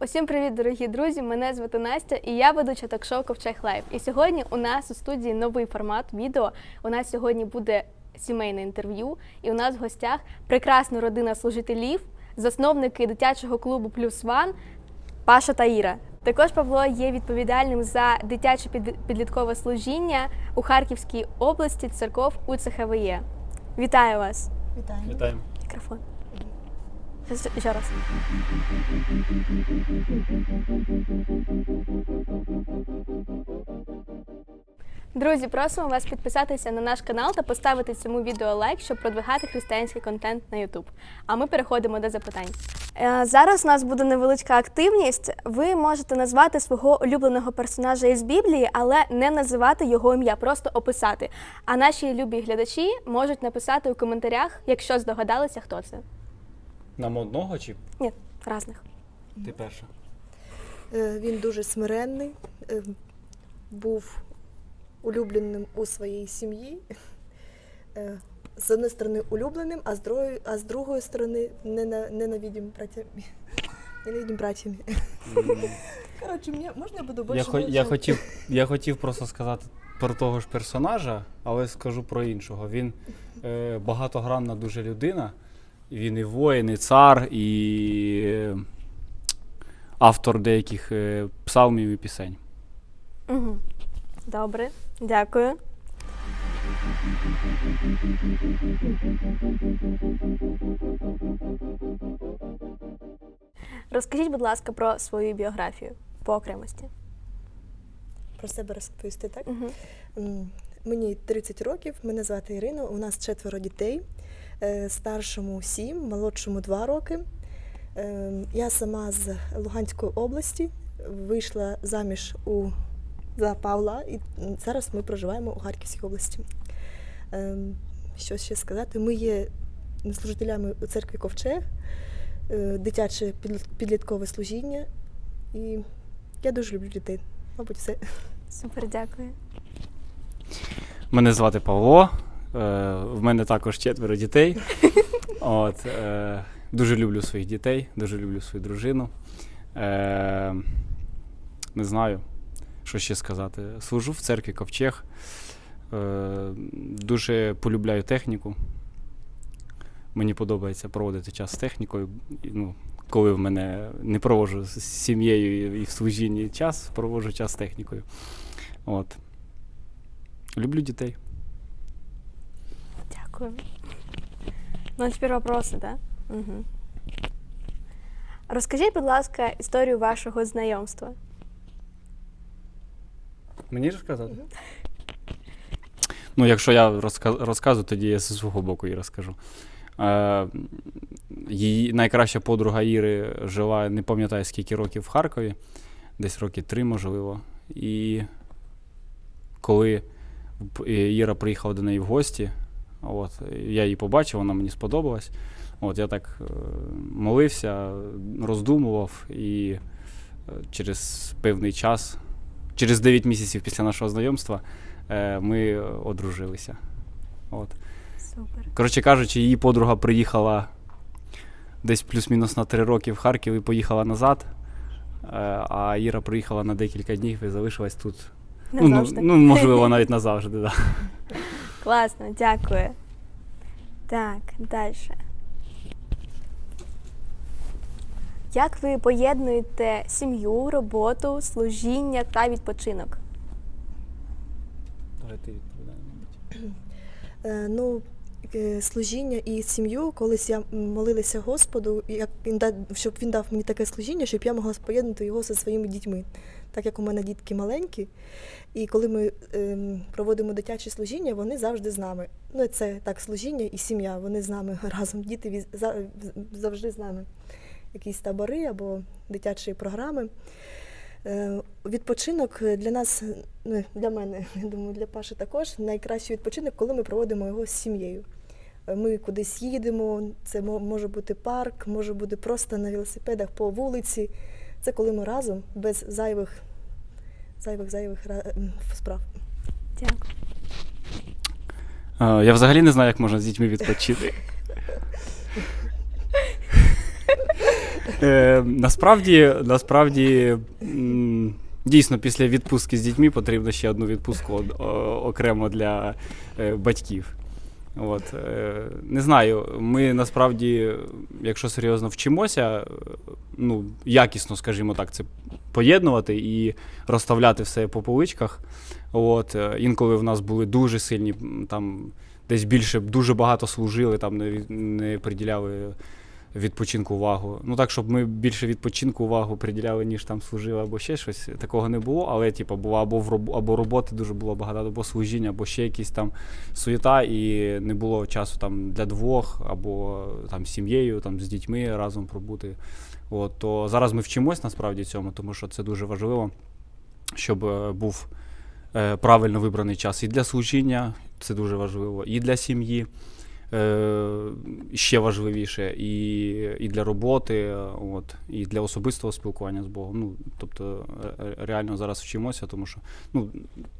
Усім привіт, дорогі друзі! Мене звати Настя і я ведуча ток-шоу Ковчег Лайф. І сьогодні у нас у студії новий формат відео. У нас сьогодні буде сімейне інтерв'ю, і у нас в гостях прекрасна родина служителів, засновники дитячого клубу Плюс Ван Паша та Іра. Також Павло є відповідальним за дитяче під- підліткове служіння у Харківській області церков УЦХВЄ. Вітаю вас! Вітаємо. Вітаємо. Мікрофон. Ще- раз. Друзі, просимо вас підписатися на наш канал та поставити цьому відео лайк, щоб продвигати християнський контент на YouTube. А ми переходимо до запитань. Е, Зараз у нас буде невеличка активність. Ви можете назвати свого улюбленого персонажа із Біблії, але не називати його ім'я, просто описати. А наші любі глядачі можуть написати у коментарях, якщо здогадалися, хто це. Нам одного чи Ні, разних. ти перша? Е, Він дуже смиренний, е, був улюбленим у своїй сім'ї. Е, З однієї сторони улюбленим, а з другої, а з другої сторони нена- ненавидим братями. Ненавидим братями. Коротше, мені, можна я буду Я, більше хо- я, мовчати? хотів, я хотів просто сказати про того ж персонажа, але скажу про іншого. Він е, багатогранна дуже людина. Він і воїн, і цар, і е, автор деяких е, псалмів і пісень. Угу. Добре, дякую. Розкажіть, будь ласка, про свою біографію по окремості. Про себе розповісти, так? Угу. Мені 30 років, мене звати Ірина, у нас четверо дітей. Е, Старшому 7, молодшому 2 роки. Е, Я сама з Луганської області, вийшла заміж у за Павла, і зараз ми проживаємо у Харківській області. Е, Що ще сказати? Ми є служителями у церкві Ковчег, дитяче підліткове служіння. І я дуже люблю дітей. Мабуть, все. Супер, дякую. Мене звати Павло. Е, в мене також четверо дітей. От, е, дуже люблю своїх дітей, дуже люблю свою дружину. Е, не знаю, що ще сказати. Служу в церкві Ковчег. Е, дуже полюбляю техніку. Мені подобається проводити час з технікою. Ну, коли в мене не проводжу з сім'єю і в служінні час, проводжу час з технікою. От. Люблю дітей. Дякую. Ну, а тепер вопроси, да? Угу. Розкажіть, будь ласка, історію вашого знайомства. Мені розказати? Ну, якщо я розка- розказую, тоді я зі свого боку і розкажу. Е, її найкраща подруга Іри жила, не пам'ятаю скільки років в Харкові, десь роки три, можливо. І коли Іра приїхала до неї в гості, от, я її побачив, вона мені сподобалась. От, я так е, молився, роздумував, і е, через певний час, через 9 місяців після нашого знайомства, е, ми одружилися. От. Супер. Коротше кажучи, її подруга приїхала десь плюс-мінус на 3 роки в Харків і поїхала назад. А Іра приїхала на декілька днів і залишилась тут. Ну, ну, ну, можливо, навіть назавжди, так. Да. Класно, дякую. Так, далі. Як ви поєднуєте сім'ю, роботу, служіння та відпочинок? Давай ти відповідай, мабуть. Е, Ну, е, служіння і сім'ю, колись я молилася Господу, як він дав, щоб він дав мені таке служіння, щоб я могла поєднати його зі своїми дітьми. Так як у мене дітки маленькі, і коли ми ем, проводимо дитяче служіння, вони завжди з нами. Ну, це так, служіння і сім'я, вони з нами разом. Діти завжди з нами. Якісь табори або дитячі програми. Е, Відпочинок для нас, ну, для мене, я думаю, для Паші також найкращий відпочинок, коли ми проводимо його з сім'єю. Е, Ми кудись їдемо, це може бути парк, може бути просто на велосипедах по вулиці. Це коли ми разом, без зайвих, зайвих, зайвих справ. Дякую. Я взагалі не знаю, як можна з дітьми відпочити. Е, насправді, насправді, дійсно, після відпустки з дітьми потрібно ще одну відпустку окремо для е, батьків. От, е, не знаю, ми насправді, якщо серйозно вчимося, ну, якісно, скажімо так, це поєднувати і розставляти все по поличках. От, е, інколи в нас були дуже сильні, там, десь більше, дуже багато служили, там не, не приділяли відпочинку увагу. Ну так, щоб ми більше відпочинку увагу приділяли, ніж там служили, або ще щось. Такого не було, але типу, було або в роб... або роботи дуже було багато, або служіння, або ще якісь там суєта, і не було часу там для двох, або там сім'єю, там з дітьми разом пробути. От, то зараз ми вчимось насправді цьому, тому що це дуже важливо, щоб е, був е, правильно вибраний час і для служіння, це дуже важливо, і для сім'ї. Е, ще важливіше, і, і для роботи, от, і для особистого спілкування з Богом. Ну, тобто, реально зараз вчимося, тому що ну,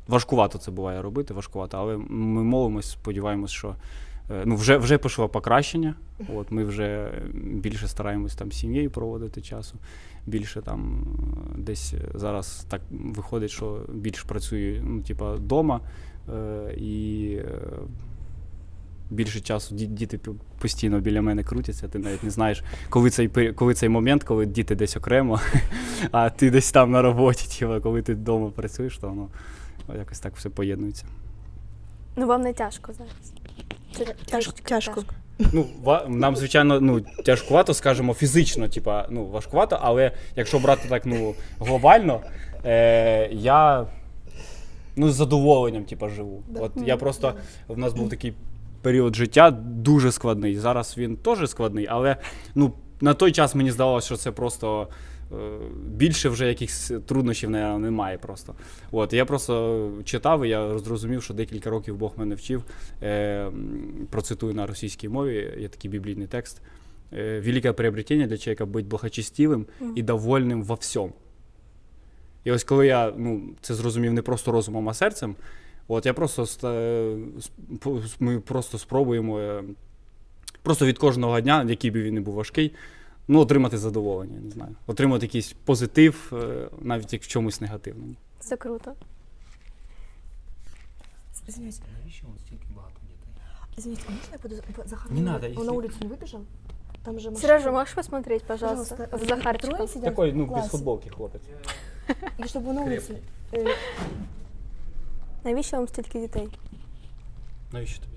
важкувато це буває робити, важкувато, але ми молимось, сподіваємось, що ну, вже, вже пішло покращення. От, ми вже більше стараємось там сім'єю проводити часу. Більше там е, десь зараз так виходить, що більш працюю, ну, типа, вдома. Е, і е, більше часу ді- діти постійно біля мене крутяться, ти навіть не знаєш, коли цей, коли цей момент, коли діти десь окремо, а ти десь там на роботі, типу, коли ти вдома працюєш, то воно якось так все поєднується. Ну вам не тяжко зараз. Тяжко. тяжко. Ну, ва- нам, звичайно, ну, тяжкувато, скажімо, фізично, типа, ну, важкувато, але якщо брати так ну, глобально, е, я ну, з задоволенням типа, живу. Да. От я просто, в нас був такий період життя дуже складний. Зараз він теж складний, але ну, на той час мені здавалося, що це просто. Е, Більше вже якихось труднощів немає просто. От, я просто читав, і я зрозумів, що декілька років Бог мене вчив. Е, процитую на російській мові, є такий біблійний текст. Е, Велике приобретение для человека быть благочестивым і довольним во всьому. І ось коли я ну, це зрозумів не просто розумом, а серцем, от я просто ми просто спробуємо е, просто від кожного дня, який би він не був важкий, ну, отримати задоволення, я не знаю. Отримати якийсь позитив, е, навіть як в чомусь негативному. Це круто. Извиняюсь, Навіщо стільки багато дітей? извиняюсь, а можно я пойду за Захаром? Не надо, Он если- на улицу не выбежал? Там же машина. Сережа, можешь посмотреть, пожалуйста, Пожалуйста, за Захарчиком? трое сидят Такий, ну, в без классе. футболки хлопець. И чтобы на улице... э, Навіщо вам стільки дітей? Навіщо тобі стільки дітей?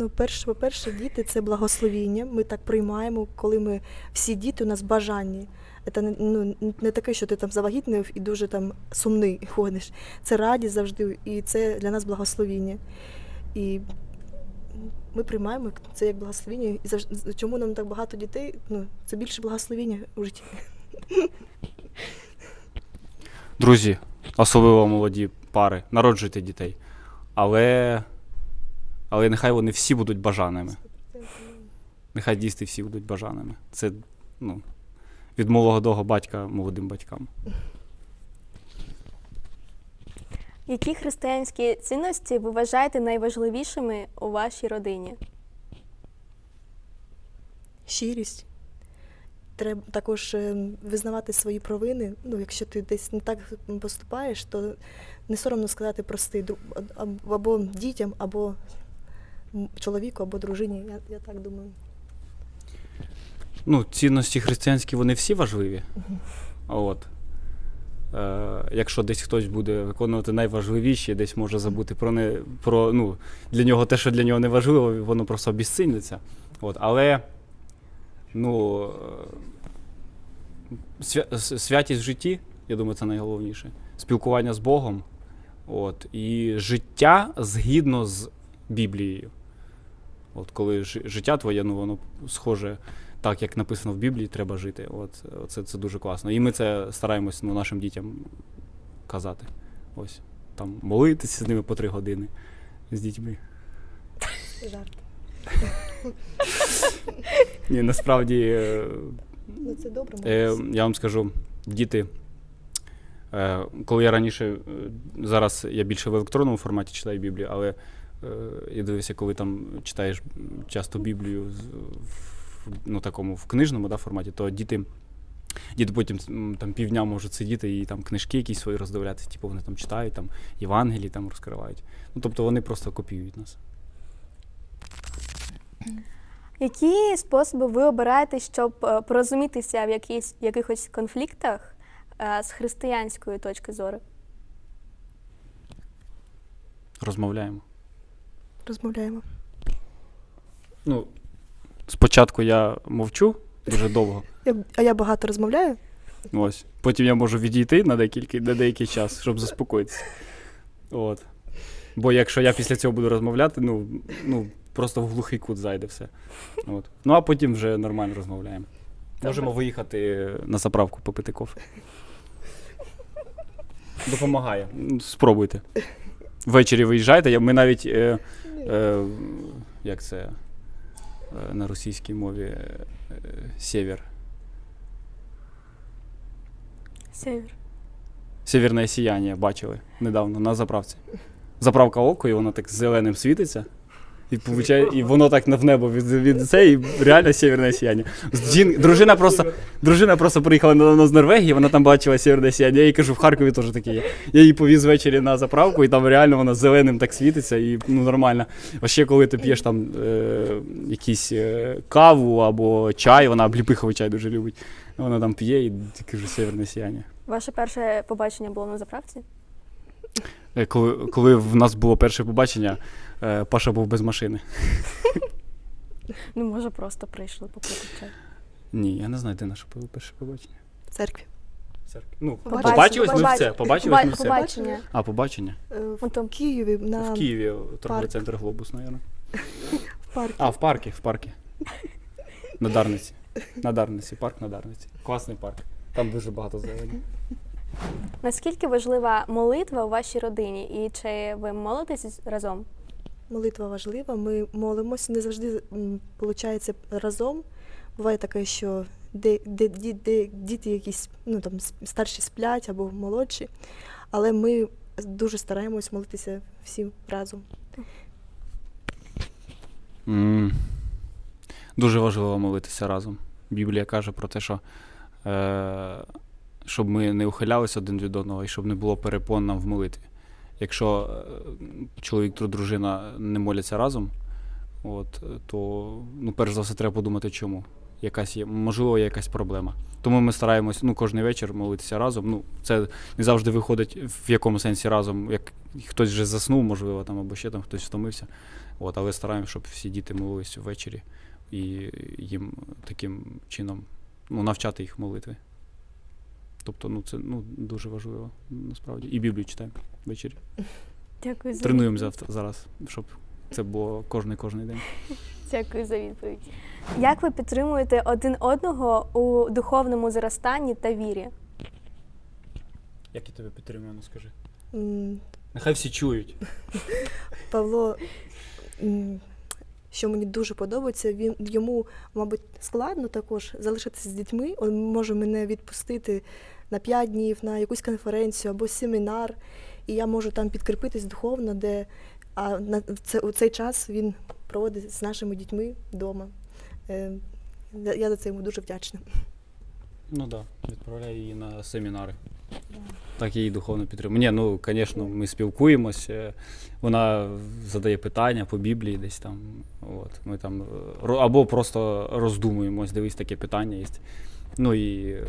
Ну, перше, по-перше, діти це благословіння. Ми так приймаємо, коли ми всі діти у нас бажанні. Це не, ну, не таке, що ти там завагітнив і дуже там сумний ходиш. Це радість завжди, і це для нас благословіння. І ми приймаємо це як благословіння. І завжди, чому нам так багато дітей? Ну, це більше благословіння у житті. Друзі, особливо молоді пари, народжуйте дітей. Але, але нехай вони всі будуть бажаними. Нехай дійсно всі будуть бажаними. Це ну, від молодого батька молодим батькам. Які християнські цінності ви вважаєте найважливішими у вашій родині? щирість. Треба також е, визнавати свої провини. Ну, якщо ти десь не так поступаєш, то не соромно сказати прости або дітям, або чоловіку, або дружині. Я, я так думаю. Ну, цінності християнські вони всі важливі. От. Е, якщо десь хтось буде виконувати найважливіші, десь може забути про не про ну, для нього те, що для нього не важливо, воно просто обіціниться. От. Але ну, е, свя- святість в житті, я думаю, це найголовніше. Спілкування з Богом. От, і життя згідно з Біблією. От коли життя твоє, ну воно схоже так, як написано в Біблії, треба жити. От це, це дуже класно. І ми це стараємось ну, нашим дітям казати. Ось там молитися з ними по три години з дітьми. Жарт. Ні, насправді, е, Ну, це добре. е, я вам скажу, діти. Е, коли я раніше, зараз я більше в електронному форматі читаю Біблію, але я дивився, коли там читаєш часто Біблію в, ну, такому в книжному да, форматі, то діти Діти потім там півдня можуть сидіти і там книжки якісь свої роздивлятися, типу вони там читають, там Євангелії там розкривають. Ну тобто вони просто копіюють нас. Які способи ви обираєте, щоб е, порозумітися в якісь, якихось конфліктах е, з християнської точки зору? Розмовляємо. Розмовляємо. Ну, спочатку я мовчу дуже довго. Я, а я багато розмовляю. Ось. Потім я можу відійти на декілька, на деякий час, щоб заспокоїтися. От. Бо якщо я після цього буду розмовляти, ну, ну просто в глухий кут зайде все. От. Ну а потім вже нормально розмовляємо. Можемо виїхати на заправку попити кофе. Допомагає. Спробуйте. Ввечері виїжджайте. Ми навіть. Е, е, як це е, на російській мові? Е, е. Север. Северне сіяння бачили недавно на заправці. Заправка око, і вона так зеленим світиться. І, получає, і воно так в небо від, від це, і реально сєвєрне сіяння. Жін, дружина, просто, дружина просто приїхала недавно з Норвегії, вона там бачила сєвєрне сіяння. Я їй кажу, в Харкові теж таке є. Я її повіз ввечері на заправку, і там реально воно зеленим так світиться, і ну, нормально. А ще коли ти п'єш там е, якісь е, каву або чай, вона обліпиховий чай дуже любить. Вона там п'є і кажу, сєвєрне сіяння. Ваше перше побачення було на заправці? Е, Коли, коли в нас було перше побачення, Паша був без машини. Ну, може, просто прийшли попити чай. Ні, я не знаю, де наше перше побачення. В церкві. Ну, Побачення, побачились ми в це. Побачились ми в це. Побачення. А, побачення. Е, В Ото Києві на В Києві торговий центр Глобус, мабуть. в парку. А, в паркі, в паркі. На Дарниці. На Дарниці, парк на Дарниці. Класний парк. Там дуже багато зелені. Наскільки важлива молитва у вашій родині? І чи ви молитесь разом? Молитва важлива. Ми молимося. Не завжди виходить разом. Буває таке, що де, де, де, де діти якісь ну, там, старші сплять або молодші. Але ми дуже стараємось молитися всі разом. М. Дуже важливо молитися разом. Біблія каже про те, що е, щоб ми не ухилялися один від одного і щоб не було перепон нам в молитві. Якщо е, чоловік та дружина не моляться разом, от, е, то ну, перш за все треба подумати, чому. Якась є, можливо, є якась проблема. Тому ми стараємось ну, кожен вечір молитися разом. Ну, це не завжди виходить в якому сенсі разом, як хтось вже заснув, можливо, там, або ще там хтось втомився. От, але стараємося, щоб всі діти молились ввечері і їм таким чином ну, навчати їх молитви. Тобто, ну, це ну, дуже важливо насправді. І Біблію читаємо ввечері. Дякую за Тренуємо завтра зараз, щоб це було кожний кожний день. Дякую за відповідь. Як ви підтримуєте один одного у духовному зростанні та вірі? Як я тебе підтримую, ну скажи. М, Нехай всі чують. Павло, м, що мені дуже подобається, він йому, мабуть, складно також залишитися з дітьми. Він може мене відпустити на 5 днів на якусь конференцію або семінар, і я можу там підкріпитись духовно, де а на це у цей час він проводить з нашими дітьми вдома. Е, Я за це йому дуже вдячна. Ну так, да, відправляю її на семінари. Так її духовно підтримую. Ні, ну, звісно, ми спілкуємося. Вона задає питання по Біблії десь там. От, ми там е, або просто роздумуємо, ось дивись, таке питання є. Ну і е,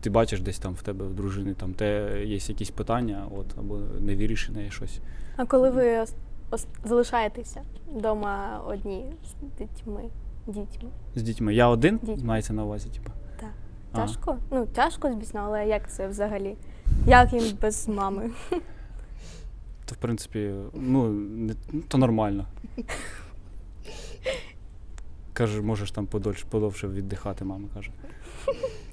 ти бачиш десь там в тебе в дружини, там те є якісь питання, от, або невирішене щось. А коли ви залишаєтеся вдома одні з дітьми? дітьми? З дітьми. Я один Дітьми. мається на увазі, типу. Тяжко? Ну, тяжко, звісно, але як це взагалі? Як їм без мами? То, в принципі, ну, не, ну, то нормально. Каже, можеш там подольше, подовше віддихати, мама каже.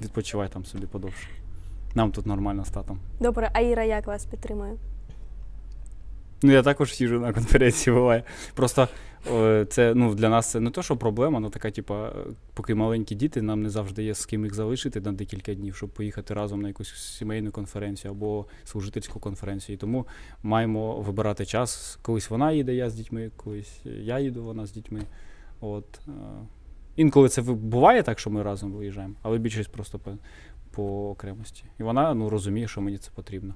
Відпочивай там собі подовше. Нам тут нормально з татом. Добре, а Іра як вас підтримує? Ну, я також їжджу на конференції, буває. Просто це ну, для нас це не то, що проблема, ну така, типа, е, поки маленькі діти, нам не завжди є з ким їх залишити на декілька днів, щоб поїхати разом на якусь сімейну конференцію або служительську конференцію. І тому маємо вибирати час. Колись вона їде, я з дітьми, колись я їду, вона з дітьми. От, е, Інколи це буває так, що ми разом виїжджаємо, але більшість просто по, по окремості. І вона ну, розуміє, що мені це потрібно.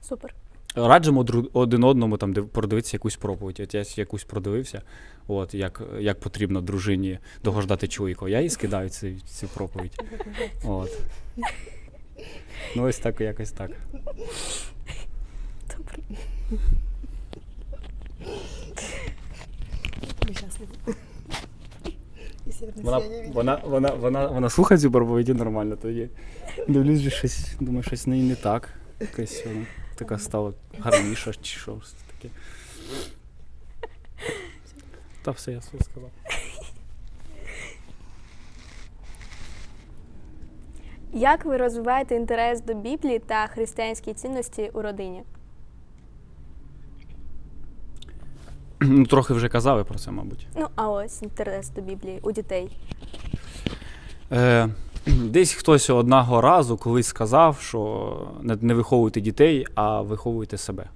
Супер. Раджимо один одному там продивитися якусь проповідь. От я якусь продивився, от як, як потрібно дружині догождати чоловіка. Я їй скидаю цю, цю проповідь. От. Ну, ось так, якось так. Северне Вона, вона, вона, вона, вона слухає цю проповіді нормально, тоді дивлюсь, що щось, думаю, щось в неї не так. Вона така стала гарніша чи що щось таке. Та все, я все сказав. Як ви розвиваєте інтерес до Біблії та християнські цінності у родині? Ну, трохи вже казали про це, мабуть. Ну, а ось інтерес до Біблії у дітей. Е, десь хтось одного разу колись сказав, що не, не виховуйте дітей, а виховуйте себе.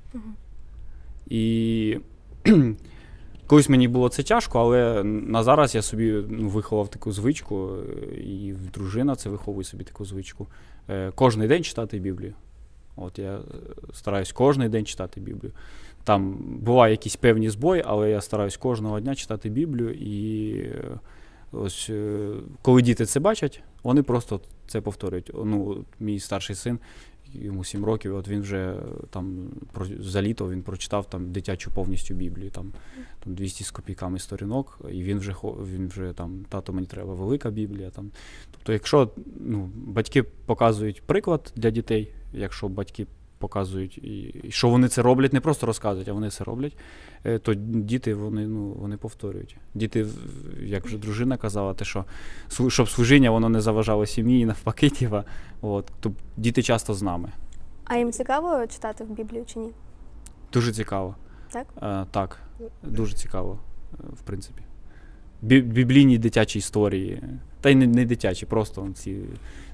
І колись мені було це тяжко, але на зараз я собі ну, виховав таку звичку, і дружина це виховує собі таку звичку. Е, кожний день читати Біблію. От я е, стараюсь кожен день читати Біблію. Там бувають якісь певні збої, але я стараюсь кожного дня читати Біблію. І е, ось е, коли діти це бачать, вони просто це повторюють. Ну, мій старший син, йому 7 років, от він вже е, там за літо він прочитав там дитячу повністю Біблію, там, там 200 з копійками сторінок, і він вже він вже там, тато, мені треба велика Біблія. Там. Тобто, якщо ну, батьки показують приклад для дітей, якщо батьки показують, і, що вони це роблять, не просто розказують, а вони це роблять, е, то діти вони, ну, вони повторюють. Діти, як вже дружина казала, те, що щоб служіння воно не заважало сім'ї, і навпаки, тіва, от, то діти часто з нами. А їм цікаво читати в Біблію чи ні? Дуже цікаво. Так? Е, так, дуже цікаво, е, в принципі. Біблійні дитячі історії. Та й не, не дитячі, просто ці,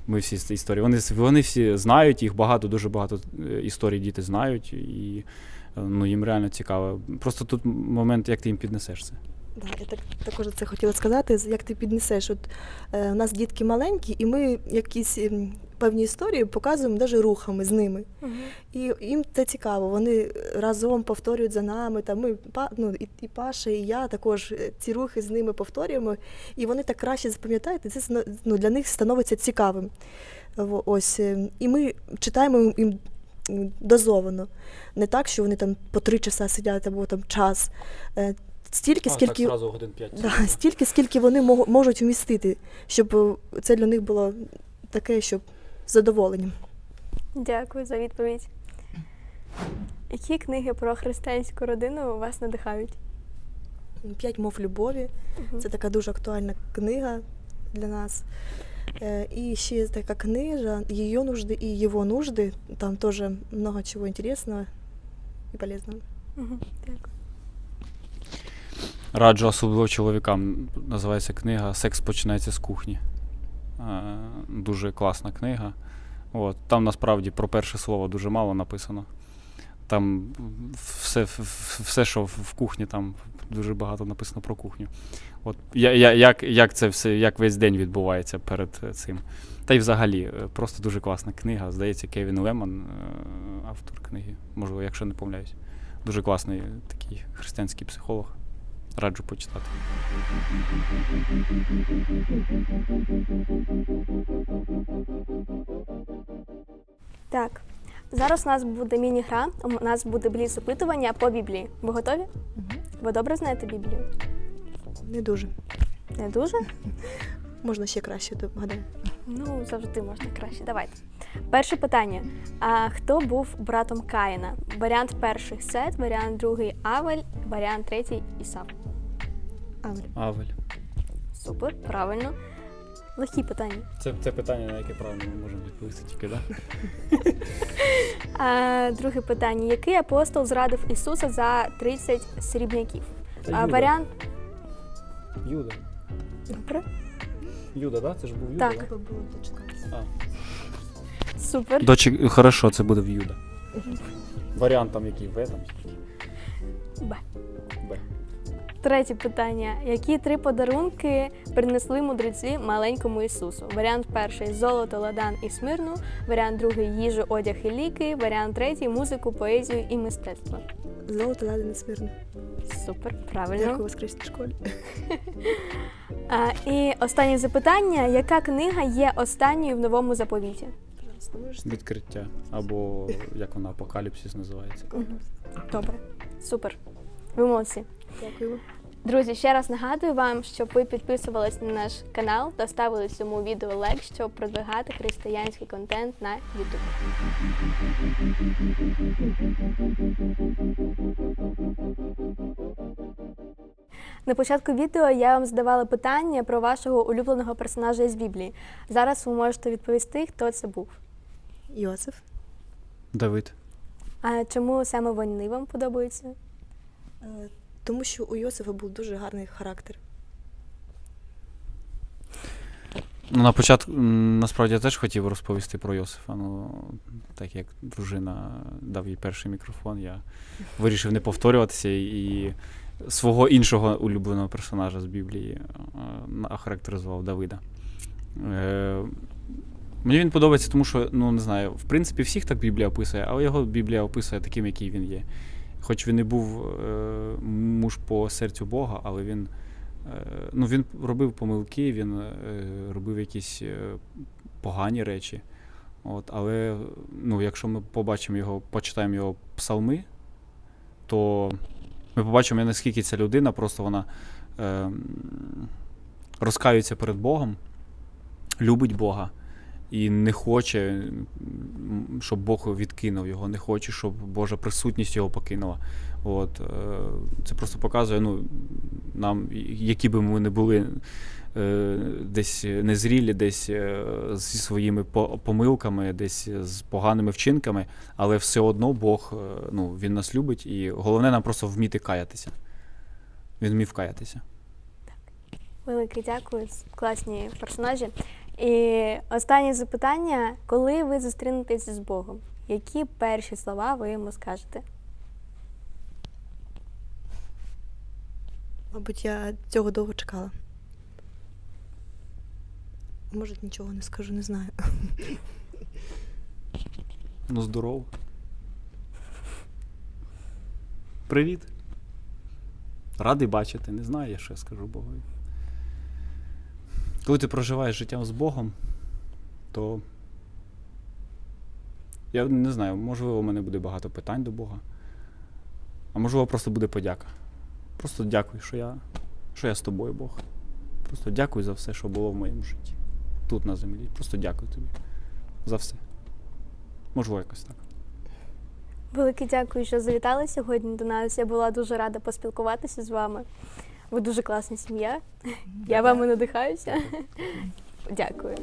ми всі ці історії. Вони, вони всі знають, їх багато, дуже багато е, історій діти знають, і е, ну, їм реально цікаво. Просто тут момент, як ти їм піднесеш це. Да, я так, також це хотіла сказати, як ти піднесеш. От, е, у нас дітки маленькі, і ми якісь ем, певні історії показуємо навіть рухами з ними. І їм це цікаво. Вони разом повторюють за нами. Там ми па- ну, і, і Паша, і я також е, ці рухи з ними повторюємо, і вони так краще запам'ятають, і це ну, для них становиться цікавим. Во- Ось е, і ми читаємо їм м, дозовано. Не так, що вони там по три часа сидять або там час. Е, Стільки, скільки, годин 5. да, стільки, скільки вони можуть вмістити, щоб е, це для них було таке, щоб задоволенням. Дякую за відповідь. Які книги про християнську родину вас надихають? П'ять мов любові. Це така дуже актуальна книга для нас. Е, І ще є така книжа «Її нужди і його нужди. Там теж много чого інтересного і полезного. Мгм, Дякую. Раджу особливо чоловікам. Називається книга Секс починається з кухні. Е, Дуже класна книга. От. Там насправді про перше слово дуже мало написано. Там все, все що в кухні, там дуже багато написано про кухню. От, я, я, як, як це все, як весь день відбувається перед цим. Та й взагалі, е, просто дуже класна книга. Здається, Кевін Лемон, е, автор книги, можливо, якщо не помиляюсь. Дуже класний такий християнський психолог. Раджу почитати. Так. Зараз у нас буде міні-гра, у нас буде бліц опитування по Біблії. Ви готові? Ви добре знаєте Біблію? Не дуже. Не дуже? Можна ще краще, то гадаю. Ну, завжди можна краще. Давайте. Перше питання. А хто був братом Каїна? Варіант перший Сет, варіант другий Авель, варіант третій Ісав. Авель. Авель. Супер, правильно. Легкі питання. Це, це питання, на яке правильно ми можемо відповісти тільки, так? А, друге питання. Який апостол зрадив Ісуса за 30 срібняків? А, варіант. Юда. Добре. Юда, так? Це ж був Юда. Так. Було дочекатися. Супер. Дочі, хорошо, це буде в Юда. Варіант там який В там. Б. Б. Третє питання: які три подарунки принесли мудреці маленькому Ісусу? Варіант перший золото, ладан і смирну. Варіант другий їжу, одяг і ліки. Варіант третій музику, поезію і мистецтво. Золото ладе несмірно. Супер, правильно. Дякую воскресній школі. А, і останнє запитання: яка книга є останньою в новому заповіті? Відкриття. Або як вона апокаліпсис називається. Добре, супер. Ви молодці. Дякую. Друзі, ще раз нагадую вам, щоб ви підписувались на наш канал та ставили цьому відео лайк, щоб продвигати християнський контент на YouTube. На початку відео я вам задавала питання про вашого улюбленого персонажа із Біблії. Зараз ви можете відповісти, хто це був. Йосиф. Давид. А чому саме вони вам подобаються? Тому що у Йосифа був дуже гарний характер. Ну, на початку, насправді, я теж хотів розповісти про Йосифа. Ну, так як дружина дав їй перший мікрофон, я вирішив не повторюватися і свого іншого улюбленого персонажа з Біблії е, охарактеризував Давида. Е, Мені він подобається, тому що, ну не знаю, в принципі, всіх так Біблія описує, але його Біблія описує таким, який він є. Хоч він і був е, муж по серцю Бога, але він, е, ну, він робив помилки, він е, робив якісь погані речі. От, але ну, якщо ми побачимо його, почитаємо його псалми, то ми побачимо, наскільки ця людина просто вона е, розкаюється перед Богом, любить Бога і не хоче, щоб Бог відкинув його, не хоче, щоб Божа присутність його покинула. От, е, це просто показує ну, нам, які би ми не були е, десь незрілі, десь е, зі своїми помилками, десь з поганими вчинками, але все одно Бог ну, він нас любить, і головне нам просто вміти каятися. Він вмів каятися. Велике дякую, класні персонажі. І останнє запитання: коли ви зустрінетесь з Богом? Які перші слова ви йому скажете? Мабуть, я цього довго чекала. Може, нічого не скажу, не знаю. Ну, здорово. Привіт. Радий бачити, не знаю, я що скажу Богові. Коли ти проживаєш життям з Богом, то я не знаю, можливо, у мене буде багато питань до Бога. А можливо, просто буде подяка. Просто дякую, що я, що я з тобою, Бог. Просто дякую за все, що було в моєму житті. Тут на землі. Просто дякую тобі за все. Можливо, якось так. Велике дякую, що завітали сьогодні до нас. Я була дуже рада поспілкуватися з вами. Ви дуже класна сім'я. Я вами надихаюся. Дякую.